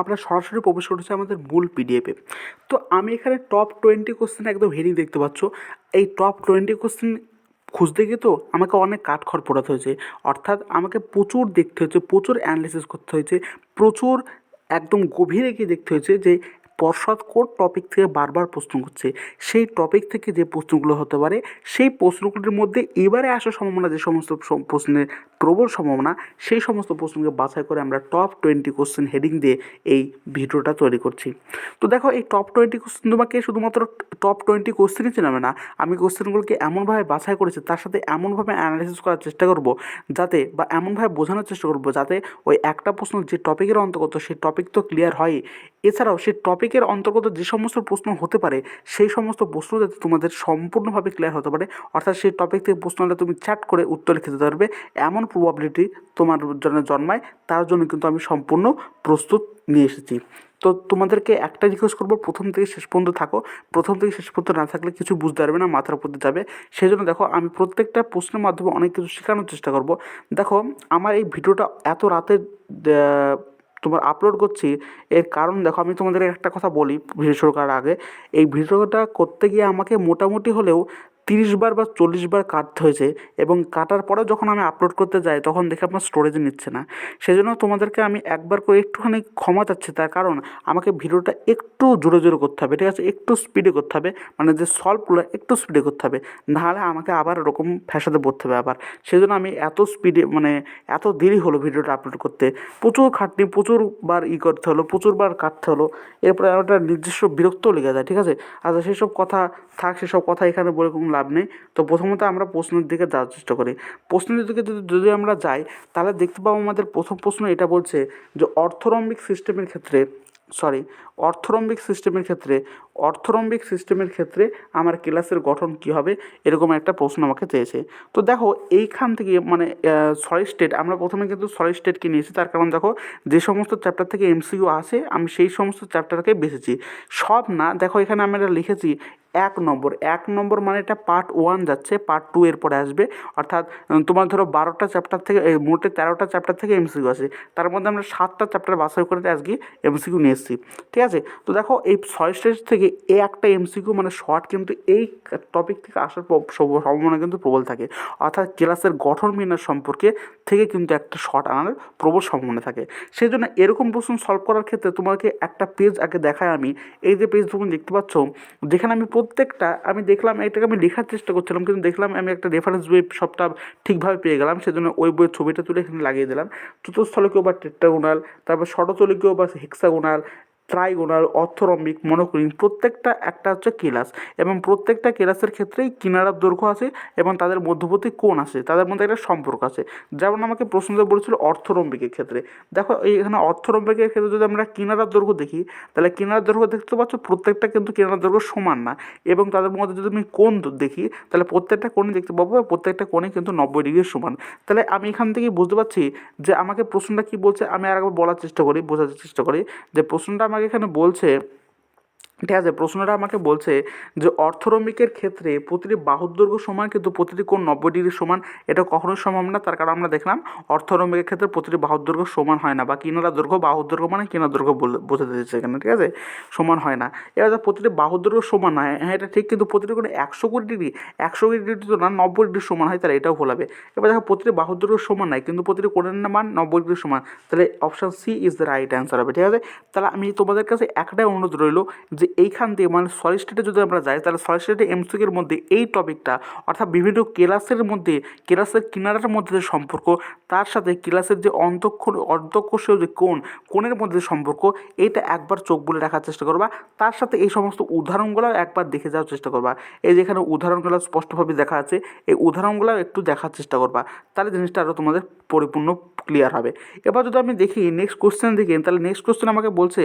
আমরা সরাসরি প্রবেশ করেছে আমাদের মূল পিডিএফে তো আমি এখানে টপ টোয়েন্টি কোশ্চেন একদম হেডিং দেখতে পাচ্ছ। এই টপ টোয়েন্টি কোশ্চেন খুঁজতে গিয়ে তো আমাকে অনেক কাঠখড় পোড়াতে হয়েছে। অর্থাৎ আমাকে প্রচুর দেখতে হয়েছে, প্রচুর অ্যানালিসিস করতে হয়েছে, প্রচুর একদম গভীরে গিয়ে দেখতে হয়েছে যে পর্ষদ কোন টপিক থেকে বারবার প্রশ্ন করছে? সেই টপিক থেকে যে প্রশ্নগুলো হতে পারে, সেই প্রশ্নগুলির মধ্যে এবারে আসার সম্ভাবনা, যে সমস্ত প্রশ্নের প্রবল সম্ভাবনা, সেই সমস্ত প্রশ্নকে বাছাই করে আমরা টপ টোয়েন্টি কোশ্চেন হেডিং দিয়ে এই ভিডিওটা তৈরি করছি। তো দেখো, এই টপ টোয়েন্টি কোশ্চেন তোমাকে শুধুমাত্র টপ টোয়েন্টি কোশ্চেনই চেনাবে না, আমি কোশ্চেনগুলোকে এমনভাবে বাছাই করেছি, তার সাথে এমনভাবে অ্যানালাইসিস করার চেষ্টা করব, যাতে বা এমনভাবে বোঝানোর চেষ্টা করব, যাতে ওই একটা প্রশ্ন যে টপিকের অন্তর্গত, সেই টপিক তো ক্লিয়ার হয় এছাড়াও সেই টপিকের অন্তর্গত যে সমস্ত প্রশ্ন হতে পারে, সেই সমস্ত প্রশ্ন যাতে তোমাদের সম্পূর্ণভাবে ক্লিয়ার হতে পারে, অর্থাৎ সেই টপিক থেকে প্রশ্ন হলে তুমি চ্যাট করে উত্তর লিখে দিতে পারবে। এমন প্রবাবিলিটি তোমার জন্য জন্মায়, তার জন্য কিন্তু আমি সম্পূর্ণ প্রস্তুত নিয়ে এসেছি। তো তোমাদেরকে একটা রিকোয়েস্ট করব, প্রথম থেকে শেষ পর্যন্ত থাকো। প্রথম থেকে শেষ পর্যন্ত না থাকলে কিছু বুঝতে পারবে না, মাথার উপর যাবে। সেই জন্য দেখো, আমি প্রত্যেকটা প্রশ্নের মাধ্যমে অনেক কিছু শেখানোর চেষ্টা করব। দেখো, আমার এই ভিডিওটা এত রাতে তোমার আপলোড করছি, এর কারণ দেখো আমি তোমাদের একটা কথা বলি ভিডিও শুরু করার আগে। এই ভিডিওটা করতে গিয়ে আমাকে মোটামুটি হলেও তিরিশ বার বা চল্লিশ বার কাটতে হয়েছে এবং কাটার পরে যখন আমি আপলোড করতে যাই, তখন দেখে আমার স্টোরেজে নিচ্ছে না। সেই জন্য তোমাদেরকে আমি একবার করে একটুখানি ক্ষমা চাচ্ছি, তার কারণ আমাকে ভিডিওটা একটু জোরে জোরে করতে হবে, ঠিক আছে? একটু স্পিডে করতে হবে মানে যে সলভগুলো একটু স্পিডে করতে হবে। নাহলে আমাকে আবার ওরকম ফ্যাসাতে পড়তে হবে আবার। সেই জন্য আমি এত স্পিডে মানে এত দেরি হলো ভিডিওটা আপলোড করতে। প্রচুর খাটনি প্রচুরবার ই করতে হলো প্রচুরবার কাটতে হলো। এরপরে একটা নিজস্ব বিরক্তও লেগে যায়, ঠিক আছে? আচ্ছা সেসব কথা থাক, সেসব কথা এখানে বলে কোনো লাভ নেই। তো প্রথমত আমরা প্রশ্নের দিকে যাওয়ার চেষ্টা করি। প্রশ্নের দিকে যদি যদি আমরা যাই, তাহলে দেখতে পাবো আমাদের প্রথম প্রশ্ন এটা বলছে যে অর্থরম্বিক সিস্টেমের ক্ষেত্রে সরি অর্থরম্বিক সিস্টেমের ক্ষেত্রে, অর্থরম্বিক সিস্টেমের ক্ষেত্রে আমার ক্লাসের গঠন কী হবে? এরকম একটা প্রশ্ন আমাকে চেয়েছে। তো দেখো, এইখান থেকে মানে সলিড স্টেট আমরা প্রথমে কিন্তু সলিড স্টেটকে নিয়েছি। তার কারণ দেখো, যে সমস্ত চ্যাপ্টার থেকে এমসিকিউ আসে, আমি সেই সমস্ত চ্যাপ্টারকে বেছেছি। সব না, দেখো এখানে আমরা লিখেছি এক নম্বর এক নম্বর মানে এটা পার্ট ওয়ান যাচ্ছে পার্ট টু এর পরে আসবে। অর্থাৎ তোমার ধরো বারোটা চ্যাপ্টার থেকে মোটে তেরোটা চ্যাপ্টার থেকে এমসিকিউ আসে। তার মধ্যে আমরা সাতটা চ্যাপ্টার বাছাই করে আজকে এমসিকিউ নিয়ে এসেছি। ঠিক আছে? তো দেখো, এই ছয় স্টেজ থেকে এই একটা এমসিকিউ মানে শর্ট কিন্তু এই টপিক থেকে আসার সম্ভাবনা কিন্তু প্রবল থাকে। অর্থাৎ ক্লাসের গঠন বিন্যাস সম্পর্কে থেকে কিন্তু একটা শর্ট আনার প্রবল সম্ভাবনা থাকে। সেই জন্য এরকম প্রশ্ন সলভ করার ক্ষেত্রে তোমাকে একটা পেজ আগে দেখায় আমি। এই যে পেজ তুমি দেখতে পাচ্ছ, যেখানে আমি প্রত্যেকটা, আমি দেখলাম এটাকে আমি লেখার চেষ্টা করছিলাম, কিন্তু দেখলাম আমি একটা রেফারেন্স বই সবটা ঠিকভাবে পেয়ে গেলাম, সেজন্য ওই বইয়ের ছবিটা তুলে এখানে লাগিয়ে দিলাম। চতুস্থলকীয় বা টেট্রাগোনাল তারপর ষড়তলিকীয় বা হেক্সাগোনাল ট্রাইগোনাল অর্থরম্বিক মনোক্লিন প্রত্যেকটা একটা হচ্ছে কেলাস এবং প্রত্যেকটা কেলাসের ক্ষেত্রেই কিনারার দৈর্ঘ্য আছে এবং তাদের মধ্যবর্তী কোণ আছে, তাদের মধ্যে একটা সম্পর্ক আছে। যেমন আমাকে প্রশ্নতে বলেছিল অর্থরম্বিকের ক্ষেত্রে। দেখো এখানে অর্থরম্বিকের ক্ষেত্রে যদি আমরা কিনারার দৈর্ঘ্য দেখি, তাহলে কিনারার দৈর্ঘ্য দেখতে পাচ্ছ প্রত্যেকটা কিন্তু কিনারার দৈর্ঘ্য সমান না। এবং তাদের মধ্যে যদি আমি কোণ দেখি, তাহলে প্রত্যেকটা কোণে দেখতে পাবো প্রত্যেকটা কোণে কিন্তু নব্বই ডিগ্রির সমান। তাহলে আমি এখান থেকেই বুঝতে পারছি যে আমাকে প্রশ্নটা কী বলছে, আমি আর একবার বলার চেষ্টা করি, বোঝার চেষ্টা করি যে প্রশ্নটা আমাকে এখানে বলছে ঠিক আছে, প্রশ্নটা আমাকে বলছে যে অর্থরম্বিকের ক্ষেত্রে প্রতিটি বাহুর দৈর্ঘ্য সমান কিন্তু প্রতিটি কোণ নব্বই ডিগ্রি সমান, এটা কখনোই সম্ভব না, তার কারণ আমরা দেখলাম অর্থরম্বিকের ক্ষেত্রে প্রতিটি বাহুর দৈর্ঘ্য সমান হয় না বা কিনারা দৈর্ঘ্য বাহুর দৈর্ঘ্য মানে কিনার দৈর্ঘ্য বোঝাতে দিচ্ছে এখানে, ঠিক আছে? সমান হয় না। এবার প্রতিটি বাহুর দৈর্ঘ্য সমান হয় হ্যাঁ এটা ঠিক, কিন্তু প্রতিটি কোণে একশো কুড়ি ডিগ্রি, একশো কুড়ি ডিগ্রি তো না, নব্বই ডিগ্রি সমান হয়, তাহলে এটাও ভোলাবে এবার দেখো, প্রতিটি বাহুর দৈর্ঘ্য সমান নয় কিন্তু প্রতিটি কোণের মান নব্বই ডিগ্রি সমান, তাহলে option C is the right answer হবে, ঠিক আছে? তাহলে আমি তোমাদের কাছে একটাই অনুরোধ রইল যে এইখান দিয়ে মানে সলিড স্টেটে যদি আমরা যাই, তাহলে সলিড স্টেটে এমসিকের মধ্যে এই টপিকটা অর্থাৎ বিভিন্ন ক্লাসের মধ্যে কেলাসের কিনারার মধ্যে যে সম্পর্ক, তার সাথে ক্লাসের যে অন্তঃক্ষ অন্তঃকোষীয় যে কোণ, কোণের মধ্যে সম্পর্ক, এইটা একবার চোখ বলে রাখার চেষ্টা করবা। তার সাথে এই সমস্ত উদাহরণগুলো একবার দেখে যাওয়ার চেষ্টা করবা। এই যে এখানে উদাহরণগুলো স্পষ্টভাবে দেখা আছে, এই উদাহরণগুলো একটু দেখার চেষ্টা করবা। তাহলে জিনিসটা আরও তোমাদের পরিপূর্ণ ক্লিয়ার হবে। এবার যদি আমি দেখি নেক্সট কোশ্চেন দেখি, তাহলে নেক্সট কোশ্চেন আমাকে বলছে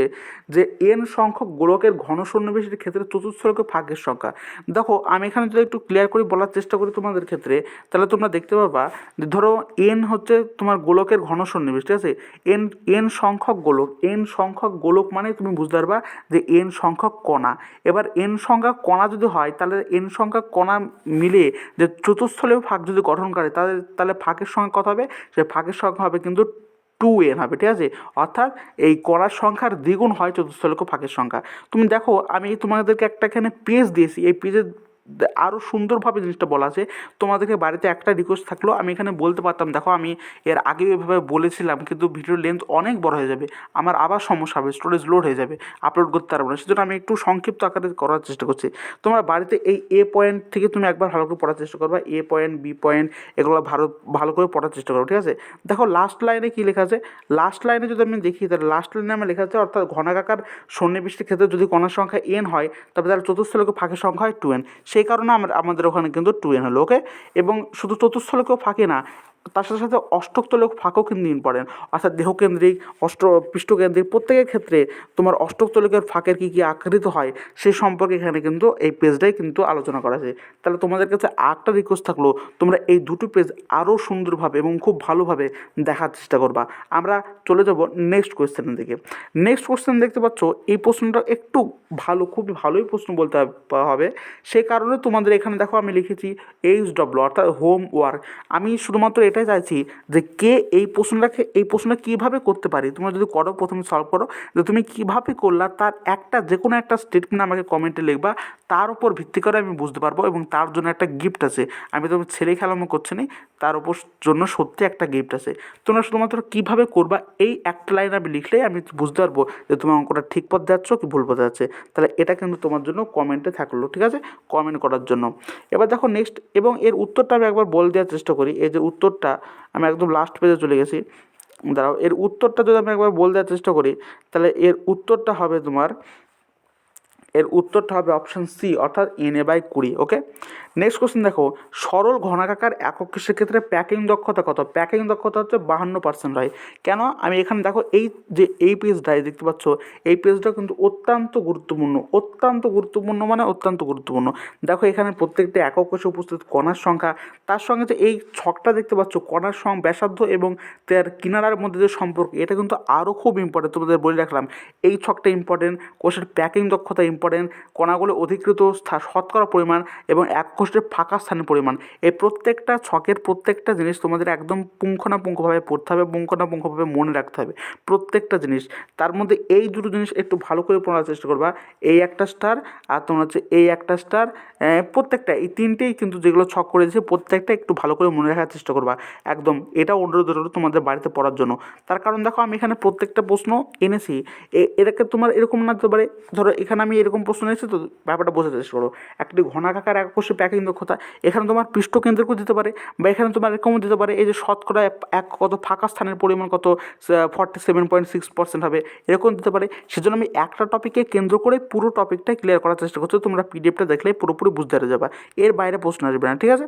যে এন সংখ্যক গোলকের ঘন সন্নিবেশের ক্ষেত্রে চতুর্থ ভাগ্যের সংখ্যা। দেখো, আমি এখানে যদি একটু ক্লিয়ার করে বলার চেষ্টা করি তোমাদের ক্ষেত্রে, তাহলে তোমরা দেখতে পাবা যে ধরো এন হচ্ছে তোমার গোলকের ঘন সন্নিবেশ ঠিক আছে? এন এন সংখ্যক গোলক এন সংখ্যক গোলক মানে তুমি বুঝতে পারবা যে এন সংখ্যক কণা। এবার এন সংখ্যক কণা যদি হয়, তাহলে এন সংখ্যক কণা মিলে যে চতুস্থলেও ফাঁক যদি গঠন করে, তাহলে তাহলে ফাঁকের সংখ্যা কত হবে? সে ফাঁকের সংখ্যা হবে কিন্তু টু এন হবে ঠিক আছে? অর্থাৎ এই করার সংখ্যার দ্বিগুণ হয় চতুর্থ লক্ষ ফাঁকের সংখ্যা। তুমি দেখো, আমি তোমাদেরকে একটা এখানে পেজ দিয়েছি। এই পেজের আরও সুন্দরভাবে জিনিসটা বলা আছে। তোমাদেরকে বাড়িতে একটা রিকোয়েস্ট থাকল, আমি এখানে বলতে পারতাম, দেখো আমি এর আগে এভাবে বলেছিলাম, কিন্তু ভিডিওর লেন্থ অনেক বড় হয়ে যাবে। আমার আবার সমস্যা হবে স্টোরেজ লোড হয়ে যাবে আপলোড করতে পারব না। সেজন্য আমি একটু সংক্ষিপ্ত আকারে করার চেষ্টা করছি। তোমরা বাড়িতে এই এ পয়েন্ট থেকে তুমি একবার ভালো করে পড়ার চেষ্টা করবা এ পয়েন্ট বি পয়েন্ট এগুলো ভালো ভালো করে পড়ার চেষ্টা করো, ঠিক আছে? দেখো লাস্ট লাইনে কী লেখা আছে? লাস্ট লাইনে যদি আমি দেখি, তাহলে লাস্ট লাইনে আমার লেখা আছে, অর্থাৎ ঘনাকাকার সন্নিবিষ্টির ক্ষেত্রে যদি কণার সংখ্যা এন হয়, তবে তার চতুস্থলকে ফাঁকের সংখ্যা হয় টু এন সেই কারণে আমরা আমাদের ওখানে কিন্তু টু এন হলো ওকে এবং শুধু চতুর্থ লোকেও ফাঁকে না তার সাথে সাথে অষ্টকতলক ফাঁকও কিন্তু ইম্পর্টেন্ট অর্থাৎ দেহকেন্দ্রিক অষ্ট পৃষ্ঠকেন্দ্রিক প্রত্যেকের ক্ষেত্রে তোমার অষ্টকতলকের ফাঁকের কী কী আকৃত হয় সে সম্পর্কে এখানে কিন্তু এই পেজটাই কিন্তু আলোচনা করা আছে। তাহলে তোমাদের কাছে আরেকটা রিকোয়েস্ট থাকল, তোমরা এই দুটো পেজ আরও সুন্দরভাবে এবং খুব ভালোভাবে দেখার চেষ্টা করবা। আমরা চলে যাব নেক্সট কোয়েশ্চেনের দিকে। নেক্সট কোয়েশ্চেন দেখতে পাচ্ছ, এই প্রশ্নটা একটু ভালো, খুবই ভালোই প্রশ্ন বলতে হবে। সেই কারণে তোমাদের এখানে দেখো আমি লিখেছি এইচ ডব্লিউ অর্থাৎ হোমওয়ার্ক আমি শুধুমাত্র এটাই চাইছি যে কে এই প্রশ্নটাকে, এই প্রশ্নটা কীভাবে করতে পারি? তোমরা যদি করো, প্রথমে সলভ করো। যে তুমি কীভাবে করলা, তার একটা যে কোনো একটা স্টেটমেন্ট আমাকে কমেন্টে লিখবা, তার উপর ভিত্তি করে আমি বুঝতে পারব এবং তার জন্য একটা গিফট আছে। আমি তো ছেলে খেলামো করছি না, তার উপর জন্য সত্যি একটা গিফট আছে। তোমরা শুধুমাত্র কীভাবে করবা, এই একটা লাইন আমি লিখলেই আমি বুঝতে পারব যে তুমি অঙ্কটা ঠিক পথ যাচ্ছ কি ভুল পথে যাচ্ছে। তাহলে এটা কিন্তু তোমার জন্য কমেন্টে থাকল, ঠিক আছে? কমেন্ট করার জন্য। এবার দেখো নেক্সট এবং এর উত্তরটা আমি একবার বলে দেওয়ার চেষ্টা করি। এই যে উত্তরটা আমি একদম লাস্ট পেজে চলে গেছি। দাঁড়াও, এর উত্তরটা যদি আমি একবার বলে দেওয়ার চেষ্টা করি, তাহলে এর উত্তরটা হবে তোমার, এর উত্তরটা হবে অপশান সি অর্থাৎ এন এ বাই কুড়ি ওকে নেক্সট কোশ্চেন দেখো, সরল ঘনাকাকার একক কৃষির ক্ষেত্রে প্যাকিং দক্ষতা কত? প্যাকিং দক্ষতা হচ্ছে বাহান্ন পার্সেন্ট হয়। কেন? আমি এখানে দেখো, এই যে এই পেজটাই দেখতে পাচ্ছ, এই পেজটা কিন্তু অত্যন্ত গুরুত্বপূর্ণ অত্যন্ত গুরুত্বপূর্ণ মানে অত্যন্ত গুরুত্বপূর্ণ। দেখো, এখানে প্রত্যেকটা একক কোষে উপস্থিত কণার সংখ্যা, তার সঙ্গে যে এই ছকটা দেখতে পাচ্ছ, কণার সং ব্যাসার্ধ এবং তার কিনারার মধ্যে যে সম্পর্ক, এটা কিন্তু আরও খুব ইম্পর্টেন্ট তোমাদের বলে রাখলাম। এই ছকটা ইম্পর্টেন্ট কোষের প্যাকিং দক্ষতা ইম্পর্টেন্ট কণাগুলো অধিকৃত শতকরা পরিমাণ এবং এক কোষের ফাঁকা স্থানের পরিমাণ। এই প্রত্যেকটা ছকের প্রত্যেকটা জিনিস তোমাদের একদম পুঙ্খানুপুঙ্খভাবে পড়তে হবে, পুঙ্খানুপুঙ্খভাবে মনে রাখতে হবে প্রত্যেকটা জিনিস। তার মধ্যে এই দুটো জিনিস একটু ভালো করে পড়ার চেষ্টা করবা। এই একটা স্টার আর তোমার হচ্ছে এই একটা স্টার প্রত্যেকটা, এই তিনটেই কিন্তু যেগুলো ছক করে দিয়েছে প্রত্যেকটা একটু ভালো করে মনে রাখার চেষ্টা করবা। একদম, এটা অনুরোধ রইল তোমাদের বাড়িতে পড়ার জন্য। তার কারণ দেখো, আমি এখানে প্রত্যেকটা প্রশ্ন এনেছি। এটাকে তোমার এরকম না হতে পারে। ধরো, এখানে আমি এরকম প্রশ্ন এনেছি, তো ব্যাপারটা বোঝাতে চেষ্টা করো। একটি ঘনাকাকার এক কোষে প্যাকিং দক্ষতা এখানে তোমার পৃষ্ঠ কেন্দ্রকেও দিতে পারে বা এখানে তোমার এরকমও দিতে পারে। এই যে শতকরা এক কত ফাঁকা স্থানের পরিমাণ কত forty seven point six percent হবে, এরকম দিতে পারে। সেজন্য আমি একটা টপিকে কেন্দ্র করে পুরো টপিকটা ক্লিয়ার করার চেষ্টা করছি, তোমরা পিডিএফটা দেখলে পুরোপুরি বুঝতে পেরে যাবা। এর বাইরে প্রশ্ন আসবে না, ঠিক আছে?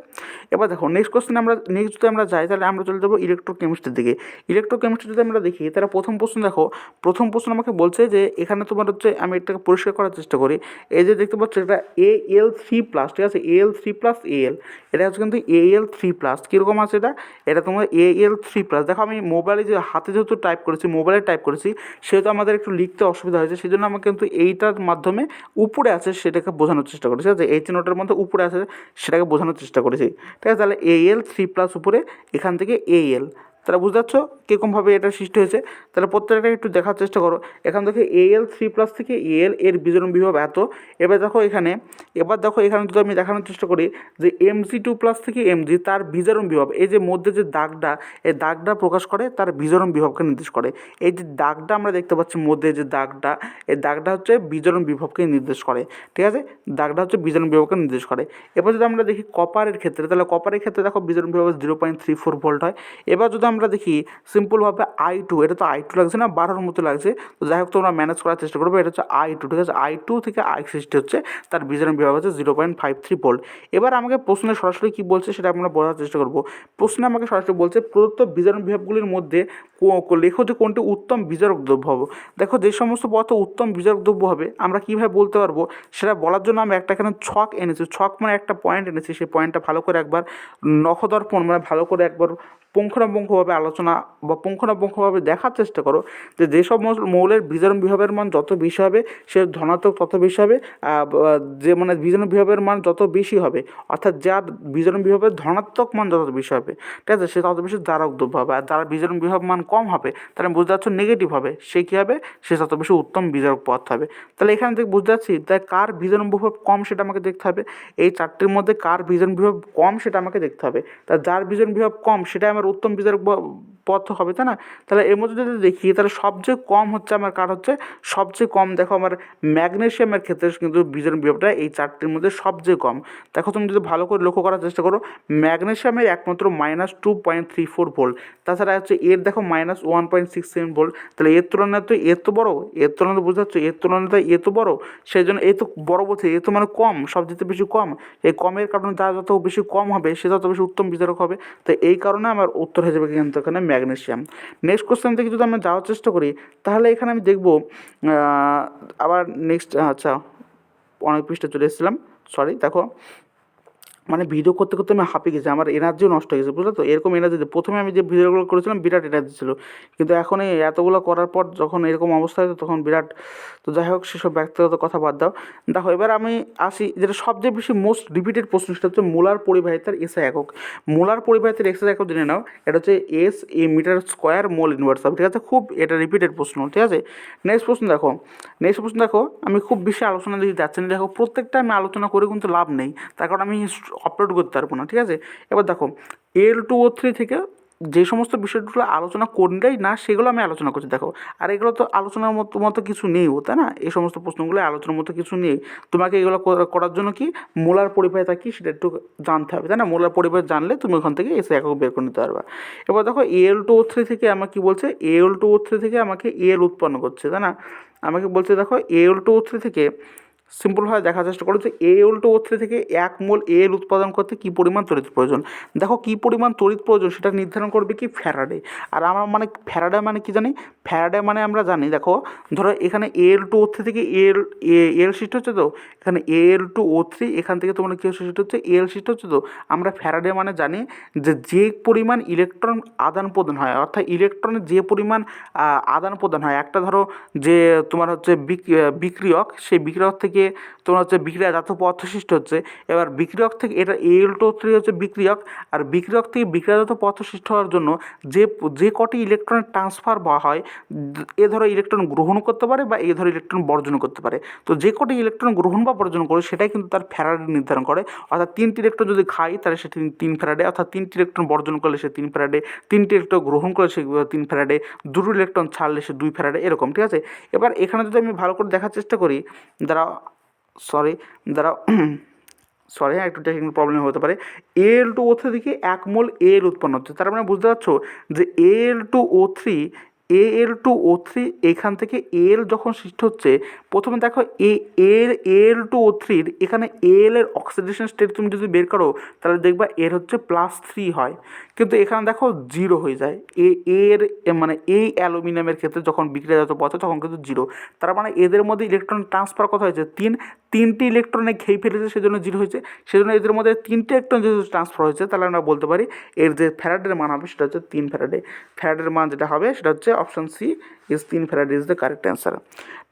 এবার দেখো নেক্সট কোশ্চেন আমরা নেক্সট যদি আমরা যাই, তাহলে আমরা চলে যাব ইলেকট্রোকেমিস্ট্রির দিকে। ইলেকট্রোকেমিস্ট্রি যদি আমরা দেখি, তাহলে প্রথম প্রশ্ন দেখো, প্রথম প্রশ্ন আমাকে বলছে যে, এখানে তোমার হচ্ছে আমি এটাকে পরিষ্কার করার চেষ্টা করি। এই যে দেখতে পাচ্ছ, এটা এ এল থ্রি প্লাস ঠিক আছে? এল থ্রি প্লাস এ এল এটা হচ্ছে কিন্তু এ এল থ্রি প্লাস কীরকম আছে এটা? এটা তোমার এ এল থ্রি প্লাস দেখো আমি মোবাইলে যে হাতে যেহেতু টাইপ করেছি মোবাইলে টাইপ করেছি, সেহেতু আমাদের একটু লিখতে অসুবিধা হয়েছে সেই জন্য আমাকে কিন্তু এইটার মাধ্যমে উপরে আছে সেটাকে বোঝানোর চেষ্টা করেছি। আছে? এই চিহ্নটার মধ্যে উপরে আছে সেটাকে বোঝানোর চেষ্টা করেছি। ঠিক আছে? তাহলে এ এল থ্রি প্লাস উপরে, এখান থেকে এ এল তাহলে বুঝতে পারছ কীরকমভাবে এটা সৃষ্টি হয়েছে? তাহলে প্রত্যেকটা একটু দেখার চেষ্টা করো। এখান থেকে এল থ্রি প্লাস থেকে এল এর বিজরণ বিভব এত। এবার দেখো এখানে, এবার দেখো এখানে যদি আমি দেখানোর চেষ্টা করি যে এম জি টু প্লাস থেকে এম জি তার বিজারণ বিভব, এই যে মধ্যে যে দাগটা, এই দাগটা প্রকাশ করে, তার বিজরণ বিভবকে নির্দেশ করে। এই যে দাগটা আমরা দেখতে পাচ্ছি মধ্যে যে দাগটা, এই দাগটা হচ্ছে বিজরণ বিভবকে নির্দেশ করে। ঠিক আছে? দাগটা হচ্ছে বিজরণ বিভবকে নির্দেশ করে। এবার যদি আমরা দেখি কপারের ক্ষেত্রে, তাহলে কপারের ক্ষেত্রে দেখো বিজরণ বিভব zero point three four volt হয়। এবার যদি আমরা দেখি সিম্পলভাবে আই টু এটা তো আই টু লাগছে না, বারোর মতো লাগছে। তো যাই হোক, তোমরা ম্যানেজ করার চেষ্টা করবে, এটা হচ্ছে আই টু ঠিক আছে? আই টু থেকে আই সৃষ্টি হচ্ছে, তার বিজরণ বিভাগ হচ্ছে zero point five three volt এবার আমাকে প্রশ্নে সরাসরি কী বলছে সেটা আমরা বোঝার চেষ্টা করব। প্রশ্নে আমাকে সরাসরি বলছে, প্রদত্ত বিজারণ বিভাগগুলির মধ্যে লেখো যে কোনটি উত্তম বিজারক দ্রব্য হবে। দেখো, যে সমস্ত পথ উত্তম বিজারক দ্রব্য হবে, আমরা কীভাবে বলতে পারব? সেটা বলার জন্য আমি একটা এখানে ছক এনেছি, ছক মানে একটা পয়েন্ট এনেছি, সেই পয়েন্টটা ভালো করে একবার নখদর্পণ মানে ভালো করে একবার পুঙ্খানুপুঙ্খভাবে আলোচনা বা পুঙ্খানুপুঙ্খভাবে দেখার চেষ্টা করো যে যেসব মৌল- মৌলের বিজারণ বিভবের মান যত বেশি হবে, সে ধনাত্মক তত বেশি হবে যে মানে বিজারণ বিভবের মান যত বেশি হবে, অর্থাৎ যার বিজারণ বিভবের ধনাত্মক মান যত বেশি হবে, ঠিক আছে, সে তত বেশি দ্বারক দ্রব্য হবে। আর যার বিজারণ বিভব মান কম হবে তাহলে বুঝতে পারছ নেগেটিভ হবে, সে কী হবে? সে তত বেশি উত্তম বিজারক পথ হবে। তাহলে এখানে থেকে বুঝতে পারছি তাই কার বিজারণ বিভব কম সেটা আমাকে দেখতে হবে, এই চারটির মধ্যে কার বিজারণ বিভব কম সেটা আমাকে দেখতে হবে। তা যার বিজারণ বিভব কম সেটাই আমার উত্তম বিজারক পদার্থ হবে, তাই না? তাহলে এর মধ্যে যদি দেখি, তাহলে সবচেয়ে কম হচ্ছে আমার কার হচ্ছে, সবচেয়ে কম দেখো আমার ম্যাগনেশিয়ামের ক্ষেত্রে কিন্তু বিজন বিভবটা এই চারটির মধ্যে সবচেয়ে কম। দেখো তুমি যদি ভালো করে লক্ষ্য করার চেষ্টা করো, ম্যাগনেশিয়ামের একমাত্র minus two point three four volt তাছাড়া হচ্ছে এর দেখো minus one point six seven volt তাহলে এর তুলনায় তো এর তো বড়, এর তুলনায় বুঝতে পারছ এর তুলনায় তো এ তো বড় সেই জন্য এ তো বড়ো বলছে, এ তো মানে কম সবচেয়ে বেশি কম। এই কমের কারণে যা যত বেশি কম হবে, সে তত বেশি উত্তম বিচারক হবে। তো এই কারণে আমার উত্তর হয়ে যাবে কিন্তু এখানে ম্যাগনেশিয়াম। নেক্সট কোশ্চেন থেকে যদি আমরা যাওয়ার চেষ্টা করি, তাহলে এখানে আমি দেখব আবার নেক্সট আচ্ছা অনেক পৃষ্ঠে চলে এসেছিলাম। সরি দেখো। মানে ভিডিও করতে করতে আমি হাঁপিয়ে গেছি, আমার এনার্জিও নষ্ট হয়ে গেছে, বুঝলে তো? এরকম এনার্জি প্রথমে আমি যে ভিডিওগুলো করেছিলাম, বিরাট এনার্জি ছিল। কিন্তু এখন এই এতগুলো করার পর যখন এরকম অবস্থা হয় তখন বিরাট, তো যাই হোক, সেসব ব্যক্তিগত কথা বাদ দাও। দেখো, এবার আমি আসি, যেটা সবচেয়ে বেশি মোস্ট রিপিটেড প্রশ্ন, সেটা হচ্ছে মোলার পরিবাহিতার এসআই একক। মোলার পরিবাহিতার এসআই একক জেনে নাও, এটা হচ্ছে S A metre square mole inverse হবে ঠিক আছে? খুব এটা রিপিটেড প্রশ্ন, ঠিক আছে? নেক্সট প্রশ্ন দেখো নেক্সট প্রশ্ন দেখো, আমি খুব বেশি আলোচনা দিতে যাচ্ছি না। দেখো, প্রত্যেকটা আমি আলোচনা করে কিন্তু লাভ নেই। তার কারণ আমি আপলোড করতে পারব না, ঠিক আছে? এবার দেখো এল টু ও থ্রি থেকে যে সমস্ত বিষয়গুলো আলোচনা করলেই না, সেগুলো আমি আলোচনা করছি। দেখো, আর এগুলো তো আলোচনার মতো মতো কিছু নেই ও, তাই না? এই সমস্ত প্রশ্নগুলো আলোচনার মতো কিছু নেই। তোমাকে এগুলো করার জন্য কি মোলার পরিবাহিতা কি সেটা একটু জানতে হবে, তাই না? মোলার পরিবাহ জানলে তুমি ওখান থেকে এসে একক বের করে নিতে পারবে। এবার দেখো এল টু ও থ্রি থেকে আমাকে কি বলছে? এল টু ও থ্রি থেকে আমাকে এল উৎপন্ন করছে, তাই না? আমাকে বলছে, দেখো এল টু ও থ্রি থেকে সিম্পলভাবে দেখার চেষ্টা করো যে এ উল্টো ও থ্রি থেকে এক মোল এল উৎপাদন করতে কী পরিমাণ তড়িৎ প্রয়োজন। দেখো কী পরিমাণ তড়িৎ প্রয়োজন সেটা নির্ধারণ করবে কি ফ্যারাডে। আর আমার মানে ফ্যারাডে মানে কি জানি? ফ্যারাডে মানে আমরা জানি, দেখো, ধরো এখানে এ এল টু ও থ্রি থেকে এল এ এল সৃষ্টি হচ্ছে তো? এখানে এ এল টু ও থ্রি এখান থেকে তোমার কী হচ্ছে? এ এল সৃষ্টি হচ্ছে তো? আমরা ফ্যারাডে মানে জানি যে যে পরিমাণ ইলেকট্রন আদান প্রদান হয়, অর্থাৎ ইলেকট্রনের যে পরিমাণ আদান প্রদান হয়। একটা ধরো যে তোমার হচ্ছে বিক্রিয়ক, সেই বিক্রিয়ক থেকে তোমার হচ্ছে বিক্রিয়াজাত পদার্থ সৃষ্টি হচ্ছে, এবার বিক্রিয়ক থেকে এটা এল টু থ্রি হচ্ছে বিক্রিয়ক, আর বিক্রিয়ক থেকে বিক্রিয়াজাত পদার্থ সৃষ্টি হওয়ার জন্য যে যে কটি ইলেকট্রনের ট্রান্সফার বা হয়, এ ধরো ইলেকট্রন গ্রহণ করতে পারে বা এ ধরো ইলেকট্রন বর্জন করতে পারে। তো যে কটি ইলেকট্রন গ্রহণ বা বর্জন করে সেটাই কিন্তু তার ফ্যারাডে নির্ধারণ করে। অর্থাৎ তিনটি ইলেকট্রন যদি খাই, তাহলে সে তিন- ফ্যারাডে অর্থাৎ তিনটি ইলেকট্রন বর্জন করলে সে তিন ফ্যারাডে তিনটি ইলেকট্রন গ্রহণ করলে সে তিন ফ্যারাডে দুটো ইলেকট্রন ছাড়লে সে দুই ফ্যারাডে এরকম, ঠিক আছে? এবার এখানে যদি আমি ভালো করে দেখার চেষ্টা করি দ্বারা সরি দ্বারা সরি হ্যাঁ একটু টেকনিক্যাল প্রবলেম হতে পারে। এল টু ও থ্রি থেকে এক মোল এল উৎপন্ন হচ্ছে। তার মানে বুঝতে পারছ যে L two O three A L two O three এখান থেকে এল যখন সৃষ্টি হচ্ছে, প্রথমে দেখো এ, এর এল টু ও থ্রির এখানে এল এর অক্সিডেশন স্টেট তুমি যদি বের করো, তাহলে দেখবা এর হচ্ছে প্লাস থ্রি হয়। কিন্তু এখানে দেখো জিরো হয়ে যায়। এ, এর মানে এই অ্যালুমিনিয়ামের ক্ষেত্রে যখন বিক্রিয়াজাত পথে, তখন কিন্তু জিরো তার মানে এদের মধ্যে ইলেকট্রন ট্রান্সফার কথা হয়েছে? তিন, তিনটি ইলেকট্রনে খেয়ে ফেলেছে, সেজন্য জিরো হয়েছে। সেজন্য এদের মধ্যে তিনটে ইলেকট্রন যেহেতু ট্রান্সফার হয়েছে, তাহলে আমরা বলতে পারি এর যে ফ্যারাডের মান হবে, সেটা হচ্ছে তিন ফ্যারাডে ফ্যারাডের মান যেটা হবে, সেটা হচ্ছে অপশন সি ইজ তিন farad is the correct answer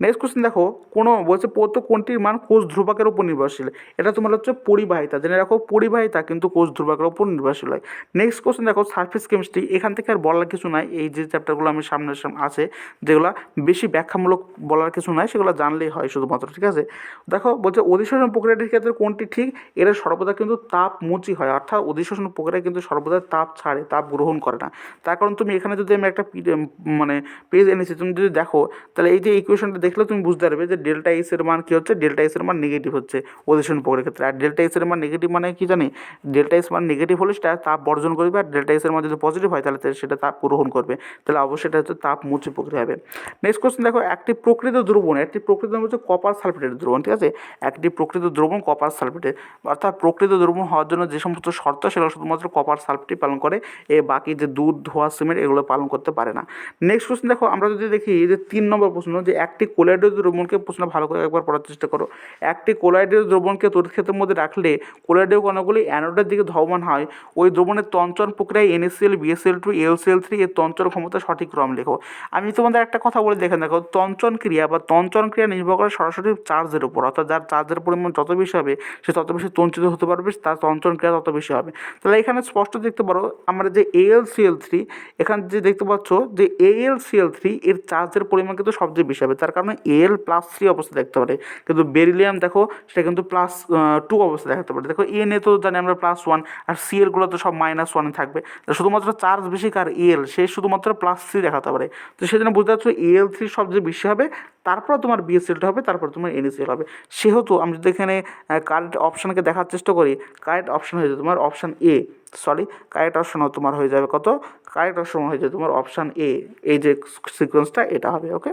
next question দেখো, কোনো বলছে পৌত কোনটির মান কোষ ধ্রুবকের উপর নির্ভরশীল? এটা তোমার হচ্ছে পরিবাহিতা। জেনে রাখো, পরিবাহিতা কিন্তু কোষ ধ্রুবকের উপর নির্ভরশীল হয়। নেক্সট কোশ্চেন দেখো সারফেস কেমিস্ট্রি এখান থেকে আর বলার কিছু নাই। এই যে চ্যাপ্টারগুলো আমি সামনে আছে, যেগুলো বেশি ব্যাখ্যামূলক বলার কিছু নাই, সেগুলো জানলেই হয় শুধুমাত্র, ঠিক আছে? দেখো, বলছে অধিশোষণ প্রক্রিয়াটির ক্ষেত্রে কোনটি ঠিক? এরা সর্বদা কিন্তু তাপ মুচি হয়, অর্থাৎ অধিশোষণ প্রক্রিয়া কিন্তু সর্বদা তাপ ছাড়ে, তাপ গ্রহণ করে না। তার কারণ তুমি এখানে যদি আমি একটা মানে পেজ এনেছি, তুমি যদি দেখো, তাহলে এই যে ইকুয়েশনটা দেখলে তুমি বুঝতে পারবে যে ডেল্টা এস এর মান কী হচ্ছে? ডেল্টা এস এর মান নেগেটিভ হচ্ছে অধিশোষণ প্রক্রিয়ার ক্ষেত্রে। আর ডেল্টা এস এর মান নেগেটিভ মানে কি জানি? ডেল্টা এস মান নেগেটিভ হলে সেটা তাপ বর্জন করবে আর ডেল্টা এর মান যদি পজিটিভ হয়, তাহলে সেটা তাপ গ্রহণ করবে। তাহলে অবশ্যই এটা হচ্ছে তাপ মুচি প্রক্রিয়া হবে। নেক্সট কোশ্চেন দেখো, একটি প্রকৃত দ্রবণ, একটি প্রকৃত হচ্ছে কপার সালফেটের দ্রবণ, ঠিক আছে? একটি প্রকৃত দ্রবণ কপার সালফেটের অর্থাৎ প্রকৃত দ্রবণ হওয়ার জন্য যে সমস্ত শর্ত সেগুলো শুধুমাত্র কপার সালফেটই পালন করে, এ বাকি যে দুধ, ধোয়া, সিমেন্ট, এগুলো পালন করতে পারে না। নেক্সট কোশ্চেন দেখো, আমরা যদি দেখি যে তিন নম্বর প্রশ্ন, যে একটি কোলাইডীয় দ্রবণকে প্রশ্ন ভালো করে একবার পড়ার চেষ্টা করো। একটি কোলাইডীয় দ্রবণকে তড়িৎ ক্ষেত্রের মধ্যে রাখলে কোলাইডীয় কণাগুলি অ্যানোডের দিকে ধাবমান হয়, ওই দ্রবণের তঞ্চন প্রক্রিয়ায় N A C L B S L two L C L three এর তঞ্চন ক্ষমতা সঠিক ক্রম লেখো। আমি তোমাদের একটা কথা বলে দেখেন দেখো তঞ্চন ক্রিয়া বা তঞ্চন ক্রিয়া নির্ভর করে সরাসরি চার্জের উপর, অর্থাৎ যার চার্জের পরিমাণ যত বেশি হবে, সে তত বেশি তঞ্চিত হতে পারবে, তার তঞ্চন ক্রিয়া তত বেশি হবে। তাহলে এখানে স্পষ্ট দেখতে পারো, আমরা যে এএলসিএল থ্রি এখানে যে দেখতে পাচ্ছ যে এএলসিএল থ্রি এর চার্জের পরিমাণ কিন্তু সবচেয়ে বেশি হবে, তার কারণে এল প্লাস থ্রি অবস্থা দেখতে পারে। কিন্তু বেরিলিয়াম দেখো, সেটা কিন্তু প্লাস টু অবস্থা দেখাতে পারে। দেখো এন এ তো জানি আমরা প্লাস ওয়ান আর সিএলগুলো তো সব মাইনাস ওয়ানে থাকবে। শুধুমাত্র চার্জ বেশি কার ইএল সে শুধুমাত্র প্লাস থ্রি দেখাতে পারে। তো সেজন্য বুঝতে পারছ এল থ্রি সবচেয়ে বেশি হবে তারপর তোমার বিএসএলটা হবে, তারপর তোমার এনএসএল হবে। সেহেতু আমি যদি এখানে কারেক্ট অপশানকে দেখার চেষ্টা করি কারেক্ট অপশান হয়ে যাবে তোমার option A sorry correct option তোমার হয়ে যাবে কত? কারেক্ট অপশান হয়ে যাবে তোমার অপশান এ এই যে সিকোয়েন্সটা এটা হবে ওকে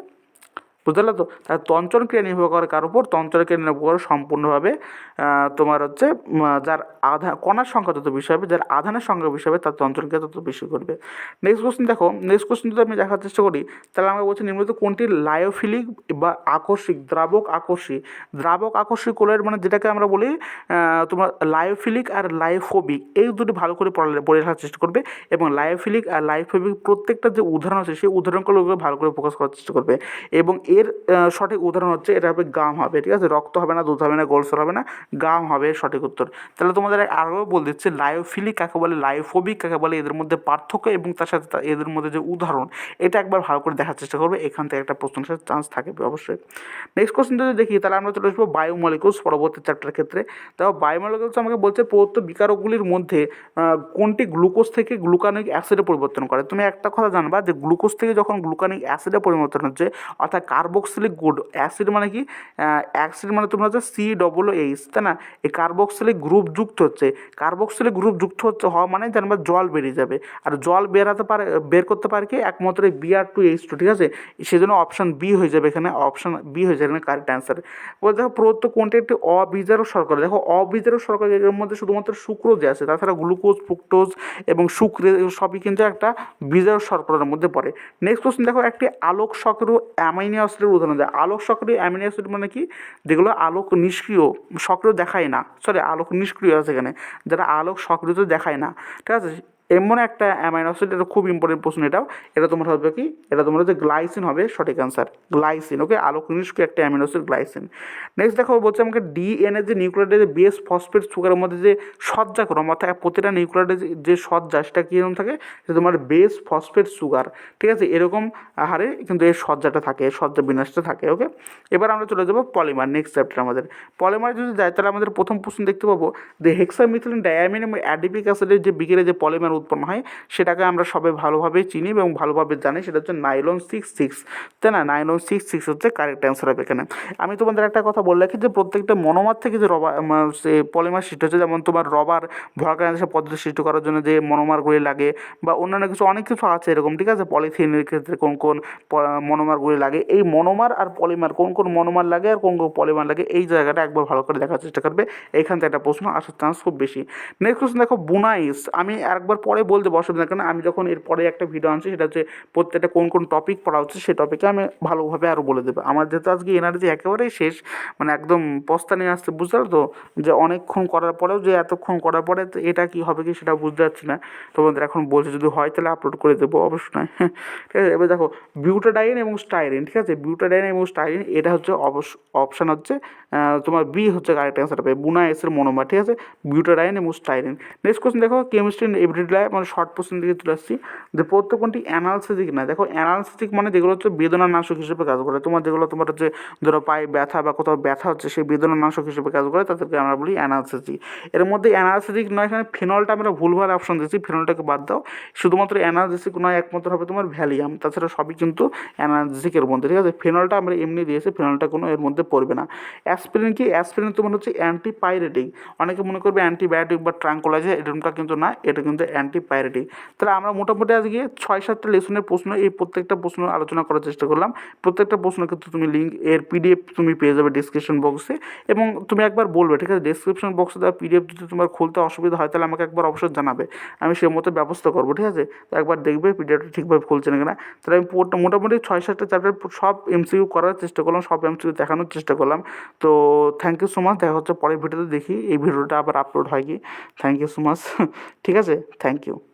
বুঝতে তো? তাহলে তঞ্চন ক্রিয়া নির্ভর করে কার উপর? তঞ্চন ক্রিয়া নির্ভর করে সম্পূর্ণভাবে তোমার হচ্ছে যার আধা, কণার সংখ্যা যত বেশি হবে, যার আধানের সংখ্যা বেশি হবে, তার তঞ্চন ক্রিয়া তত বেশি করবে নেক্সট কোশ্চেন দেখো। নেক্সট কোশ্চেন যদি আমি দেখার চেষ্টা করি, তাহলে আমরা বলছি নিম্নলিখিত কোনটি লায়োফিলিক বা আকস্মিক দ্রাবক আকর্ষী? দ্রাবক আকর্ষী কোলের মানে যেটাকে আমরা বলি তোমার লায়োফিলিক আর লায়োফোবিক এই দুটি ভালো করে পড়া রাখার চেষ্টা করবে এবং লায়োফিলিক আর লায়োফোবিক প্রত্যেকটা যে উদাহরণ আছে, সেই উদাহরণগুলো ভালো করে ফোকাস করার চেষ্টা করবে এবং এর সঠিক উদাহরণ হচ্ছে এটা হবে গাম হবে, ঠিক আছে? রক্ত হবে না, দুধ হবে না গোলসর হবে না, গাম হবে সঠিক উত্তর। তাহলে তোমাদের আরও বলে দিচ্ছে লায়োফিলিক কাকে বলে লায়োফোবিক কাকে বলে, এদের মধ্যে পার্থক্য এবং তার সাথে এদের মধ্যে যে উদাহরণ, এটা একবার ভালো করে দেখার চেষ্টা করবে, এখান থেকে একটা প্রশ্ন আসার চান্স থাকে অবশ্যই। নেক্সট কোশ্চেন যদি দেখি, তাহলে আমরা চলে আসব বায়োমলিকুলস পরবর্তী চ্যাপ্টার ক্ষেত্রে। দেখো বায়োমলিকুলস আমাকে বলছে প্রদত্ত বিকারকগুলির মধ্যে কোনটি গ্লুকোজ থেকে গ্লুকানিক অ্যাসিডে পরিবর্তন করে? তুমি একটা কথা জানবা যে গ্লুকোজ থেকে যখন গ্লুকানিক অ্যাসিডে পরিবর্তন হচ্ছে, অর্থাৎ কার্বক্সিলিক গুড অ্যাসিড মানে কি? অ্যাসিড মানে তোমরা হচ্ছে সি ডবল এইচ তাই না? এই কার্বক্সিলিক গ্রুপ যুক্ত হচ্ছে। কার্বক্সিলিক গ্রুপ যুক্ত হচ্ছে হওয়া মানে জানবা জল বেরিয়ে যাবে। আর জল বেরাতে পারে, বের করতে পারে কি? একমাত্র এই বিআর টু এইচ টু ঠিক আছে? সেজন্য অপশান বি হয়ে যাবে এখানে অপশান বি হয়ে যাবে এখানে কারেক্ট অ্যান্সার বলে দেখো প্রদত্ত কোনটি একটি অবিজারক শর্করা। দেখো অবিজারক শর্করা এর মধ্যে শুধুমাত্র সুক্রোজ আছে, তাছাড়া গ্লুকোজ ফ্রুক্টোজ এবং সুক্রে সবই কিন্তু একটা বিজারক শর্করার মধ্যে পড়ে। নেক্সট কোশ্চেন দেখো একটি আলোক সক্রিয় অ্যামাইনো অ্যাসিডের উদাহরণ দেয়। আলোক সক্রিয় অ্যামিনো অ্যাসিড মানে কি? যেগুলো আলোক নিষ্ক্রিয়, সক্রিয় দেখায় না। সরি আলোক নিষ্ক্রিয় আছে এখানে। যারা আলোক সক্রিয় দেখায় না। ঠিক আছে? এমন একটা অ্যামাইনো অ্যাসিড এটা খুব ইম্পর্টেন্ট প্রশ্ন এটাও। এটা তোমার হবে কি? এটা তোমার হচ্ছে গ্লাইসিন হবে, সঠিক অ্যান্সার গ্লাইসিন ওকে আলোক নিষ্ক্রিয় একটা অ্যামাইনো অ্যাসিড গ্লাইসিন নেক্সট দেখো, বলছে আমাকে ডিএনএ যে নিউক্লিয়ারের যে বেস ফসফেট সুগারের মধ্যে যে সজ্জা ক্রম অর্থাৎ প্রতিটা নিউক্লিয়ারের যে- যে সজ্জা, সেটা কীরকম থাকে? সেটা তোমার বেস ফসফেট সুগার ঠিক আছে? এরকম হারে কিন্তু এর সজ্জাটা থাকে সজ্জা বিন্যাসটা থাকে ওকে এবার আমরা চলে যাব পলিমার নেক্সট চ্যাপ্টার আমাদের। পলিমার যদি যাই, তাহলে আমাদের প্রথম প্রশ্ন দেখতে পাবো যে হেক্সামিথিলিন ডায়ামিন এবং অ্যাডিপিক অ্যাসিডের যে বিকেলে যে পলিমার উৎপন্ন হয়, সেটাকে আমরা সবাই ভালোভাবে চিনি এবং ভালোভাবে জানি, সেটা হচ্ছে নাইলন সিক্স সিক্স। তাই না? নাইলন সিক্স সিক্স হচ্ছে কারেক্ট অ্যান্সার হবে এখানে। আমি তোমাদের একটা কথা বলে রাখি যে প্রত্যেকটা মনোমার থেকে যে রবার সে পলিমার সৃষ্টি হচ্ছে, যেমন তোমার রবার ভলকানাইজেশন পদ্ধতি সৃষ্টি করার জন্য যে মনোমারগুলি লাগে বা অন্যান্য কিছু অনেক কিছু আছে এরকম, ঠিক আছে? পলিথিনের ক্ষেত্রে কোন কোন মনোমারগুলি লাগে। এই মনোমার আর পলিমার, কোন কোন মনোমার লাগে আর কোন কোন পলিমার লাগে, এই জায়গাটা একবার ভালো করে দেখার চেষ্টা করবে। এখান থেকে একটা প্রশ্ন, আসার চান্স খুব বেশি। নেক্সট কোশ্চেন দেখো, বুনাইস। আমি একবার পরে বলতে অসুবিধা কেন আমি যখন এর পরে একটা ভিডিও আনছি, সেটা হচ্ছে প্রত্যেকটা কোন কোন টপিক পড়া হচ্ছে সেই টপিকে আমি ভালোভাবে আরও বলে দেবো। আমার যেহেতু আজকে এনার্জি একেবারেই শেষ মানে একদম পস্তা নিয়ে আসতে বুঝতে তো? যে অনেকক্ষণ করার পরেও যে এতক্ষণ করার পরে এটা কি হবে কি সেটা বুঝতে পারছি না। তোমাদের এখন বলছে যদি হয় তাহলে আপলোড করে দেবো, অবশ্যই নয়। ঠিক আছে, এবার দেখো বিউটাডাইন এবং স্টাইরিন ঠিক আছে? বিউটাডাইন এবং স্টাইরিন এটা হচ্ছে অবশ্য অপশান হচ্ছে তোমার বি হচ্ছে কারেক্ট অ্যান্সার হবে বুনা এসের মনোমা ঠিক আছে? বিউটাডাইন এবং স্টাইরিন নেক্সট কোশ্চেন দেখো কেমিস্ট্রি এভরিডে লাইফ মানে শর্ট কোশ্চেন দিকে চলে আসছি। যে প্রত্যেক কোনটি অ্যানালসিটিক না দেখো অ্যানালসিটিক মানে যেগুলো হচ্ছে বেদনানাশক হিসেবে কাজ করে। তোমার যেগুলো তোমার হচ্ছে ধরো পায়ে ব্যথা বা কোথাও ব্যথা হচ্ছে, সেই বেদনানাশক হিসেবে কাজ করে, তাদেরকে আমরা বলি অ্যানালসিটিক এর মধ্যে অ্যানালসিটিক নয় এখানে ফিনলটা আমরা ভুলভাল অপশন দিয়েছি ফিনলটাকে বাদ দাও। শুধুমাত্র অ্যানালজেসিক নয় একমাত্র হবে তোমার ভ্যালিয়াম। তাছাড়া সবই কিন্তু অ্যানালজেসিকের মধ্যে, ঠিক আছে? ফিনলটা আমরা এমনি দিয়েছি ফিনলটা কোনো এর মধ্যে পড়বে না। অ্যাসপিরিন কি? অ্যাসপিরিন তোমার হচ্ছে অ্যান্টিপাইরেটিক অনেকে মনে করবে অ্যান্টিবায়োটিক বা ট্রাঙ্কোলাইজার এরকমটা কিন্তু না, এটা কিন্তু অ্যান্টি পাইরেটি তাহলে আমরা মোটামুটি আজকে ছয় সাতটা লেসনের প্রশ্ন, এই প্রত্যেকটা প্রশ্ন আলোচনা করার চেষ্টা করলাম। প্রত্যেকটা প্রশ্ন কিন্তু তুমি লিঙ্ক এর পিডিএফ তুমি পেয়ে যাবে ডিসক্রিপশন বক্সে এবং তুমি একবার বলবে, ঠিক আছে? ডিসক্রিপশন বক্সে দেওয়া পিডিএফ যদি তোমার খুলতে অসুবিধা হয়, তাহলে আমাকে একবার অবশ্যই জানাবে। আমি সে মতো ব্যবস্থা করব, ঠিক আছে? তো একবার দেখবে পিডিএফটা ঠিকভাবে খুলছে না কিনা। তাহলে আমি মোটামুটি ছয় সাতটা চ্যাপ্টার সব এমসিকিউ করার চেষ্টা করলাম, সব এমসিকিউ দেখানোর চেষ্টা করলাম। তো থ্যাংক ইউ সো মাচ দেখা হচ্ছে পরের ভিডিওতে দেখি, এই ভিডিওটা আবার আপলোড হয় কি। থ্যাংক ইউ সো মাচ ঠিক আছে? Thank you